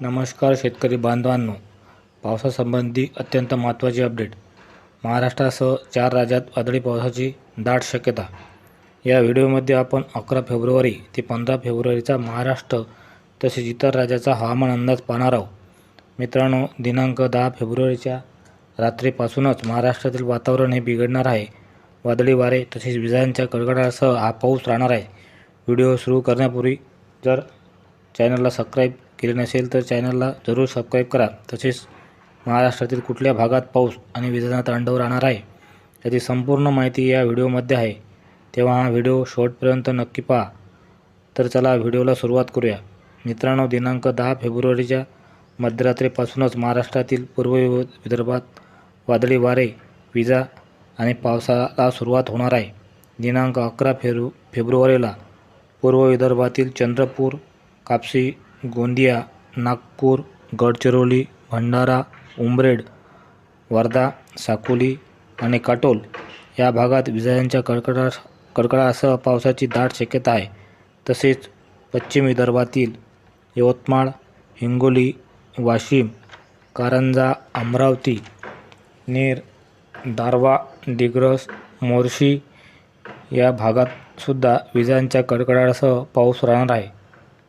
नमस्कार शेतकरी बांधवांनो. पावसासंबंधी अत्यंत महत्त्वाची अपडेट. महाराष्ट्रासह चार राज्यात वादळी पावसाची दाट शक्यता. या व्हिडिओमध्ये आपण अकरा फेब्रुवारी ते पंधरा फेब्रुवारीचा महाराष्ट्र तसेच इतर राज्याचा हवामान अंदाज पाहणार आहोत. मित्रांनो दिनांक दहा फेब्रुवारीच्या रात्रीपासूनच महाराष्ट्रातील वातावरण हे बिघडणार आहे. वादळी वारे तसेच विजांच्या कडकडासह हा पाऊस राहणार आहे. व्हिडिओ सुरू करण्यापूर्वी जर चॅनलला सबस्क्राईब केले नसेल तर चॅनलला जरूर सबस्क्राईब करा. तसेच महाराष्ट्रातील कुठल्या भागात पाऊस आणि विजेचा तांडव राहणार आहे त्याची संपूर्ण माहिती या व्हिडिओमध्ये आहे. तेव्हा हा व्हिडिओ शेवटपर्यंत नक्की पहा. तर चला व्हिडिओला सुरुवात करूया. मित्रांनो दिनांक दहा फेब्रुवारीच्या मध्यरात्रीपासूनच महाराष्ट्रातील पूर्व वि- विदर्भात वादळी वारे विजा आणि पावसाला सुरुवात होणार आहे. दिनांक अकरा फेब्रु फेब्रुवारीला पूर्व विदर्भातील चंद्रपूर कापसी गोंदिया नागपूर गडचिरोली भंडारा उमरेड वर्धा साकोली आणि काटोल या भागात विजांच्या कडकडा कडकडासह पावसाची दाट शक्यता आहे. तसेच पश्चिम विदर्भातील यवतमाळ हिंगोली वाशिम कारंजा अमरावती नेर दारवा दिग्रस मोर्शी या भागात सुद्धा विजांच्या कडकडासह पाऊस राहणार आहे.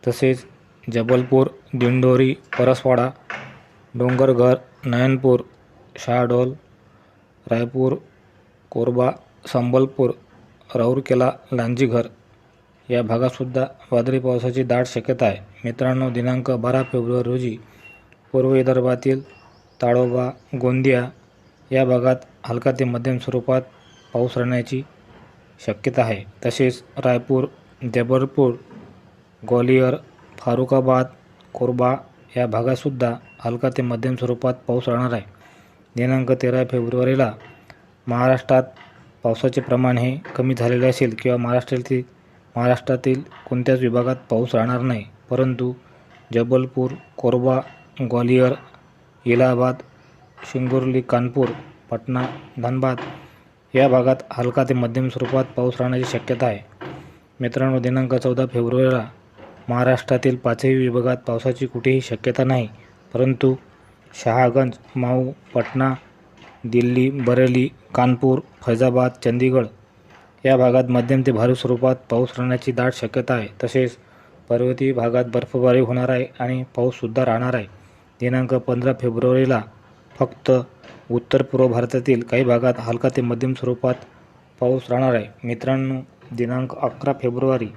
तसेच जबलपूर दिंडोरी परसवाडा डोंगरघर नयनपूर शहाडोल रायपूर कोरबा संबलपूर राऊरकेला लांजीघर. या भागातसुद्धा वादळी पावसाची दाट शक्यता आहे. मित्रांनो दिनांक बारा फेब्रुवारी रोजी पूर्व विदर्भातील ताडोबा गोंदिया या भागात हलका ते मध्यम स्वरूपात पाऊस राहण्याची शक्यता आहे. तसेच रायपूर जबलपूर ग्वालियर फारुखाबाद कोरबा या भागातसुद्धा हलका ते मध्यम स्वरूपात पाऊस राहणार आहे. दिनांक तेरा फेब्रुवारीला महाराष्ट्रात पावसाचे प्रमाण हे कमी झालेले असेल किंवा महाराष्ट्रातील महाराष्ट्रातील कोणत्याच विभागात पाऊस राहणार नाही. परंतु जबलपूर कोरबा ग्वालियर इलाहाबाद शिंगोर्ली कानपूर पटना धनबाद या भागात हलका ते मध्यम स्वरूपात पाऊस राहण्याची शक्यता आहे. मित्रांनो दिनांक चौदा फेब्रुवारीला महाराष्ट्रातील पाचही विभागात पावसाची कुठेही शक्यता नाही. परंतु शहागंज माऊ पटना दिल्ली बरेली कानपूर फैजाबाद चंदीगड या भागात मध्यम ते भारी स्वरूपात पाऊस राहण्याची दाट शक्यता आहे. तसेच पर्वतीय भागात बर्फबारी होणार आहे आणि पाऊससुद्धा राहणार आहे. दिनांक पंधरा फेब्रुवारीला फक्त उत्तर पूर्व भारतातील काही भागात हलका ते मध्यम स्वरूपात पाऊस राहणार आहे. मित्रांनो दिनांक अकरा फेब्रुवारी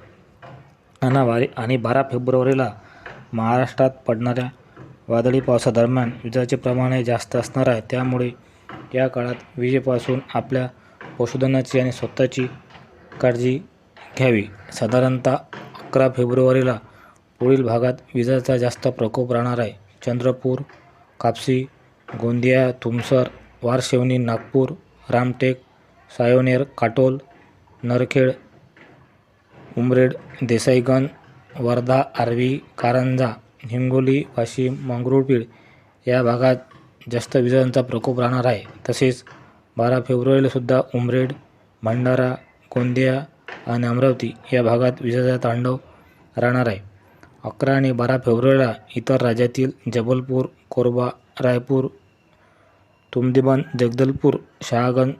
आणि आणि बारा फेब्रुवारीला महाराष्ट्रात पडणाऱ्या वादळी पावसादरम्यान विजाचे प्रमाण हे जास्त असणार आहे. त्यामुळे या काळात विजेपासून आपल्या पशुधनाची आणि स्वतःची काळजी घ्यावी. साधारणतः अकरा फेब्रुवारीला पुढील भागात विजाचा जास्त प्रकोप राहणार आहे. चंद्रपूर कापसी गोंदिया तुमसर वारशेवणी नागपूर रामटेक सायोनेर काटोल नरखेड उमरेड देसाईगंज वर्धा आर्वी कारंजा हिंगोली वाशिम मंगरुळपीर या भागात जास्त विजांचा प्रकोप राहणार आहे. तसेच बारा फेब्रुवारीलासुद्धा उमरेड भंडारा गोंदिया आणि अमरावती या भागात विजाचा तांडव राहणार आहे. अकरा आणि बारा फेब्रुवारीला इतर राज्यातील जबलपूर कोरबा रायपूर तुमदिबन जगदलपूर शहागंज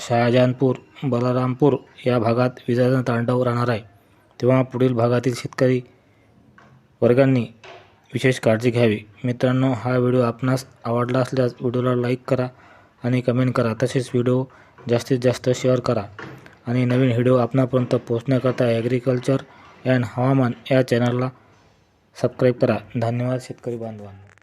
शहाजहानपूर बलरामपूर या भागात विजाचा तांडव राहणार आहे. तेव्हा पुढील भागातील शेतकरी वर्गांनी विशेष काळजी घ्यावी. मित्रांनो हा व्हिडिओ आपणास आवडला असल्यास व्हिडिओला लाईक करा आणि कमेंट करा. तसेच व्हिडिओ जास्तीत जास्त शेअर करा. आणि नवीन व्हिडिओ आपणापर्यंत पोहोचण्याकरता ॲग्रिकल्चर अँड हवामान या चॅनलला सबस्क्राईब करा. धन्यवाद शेतकरी बांधवांनो.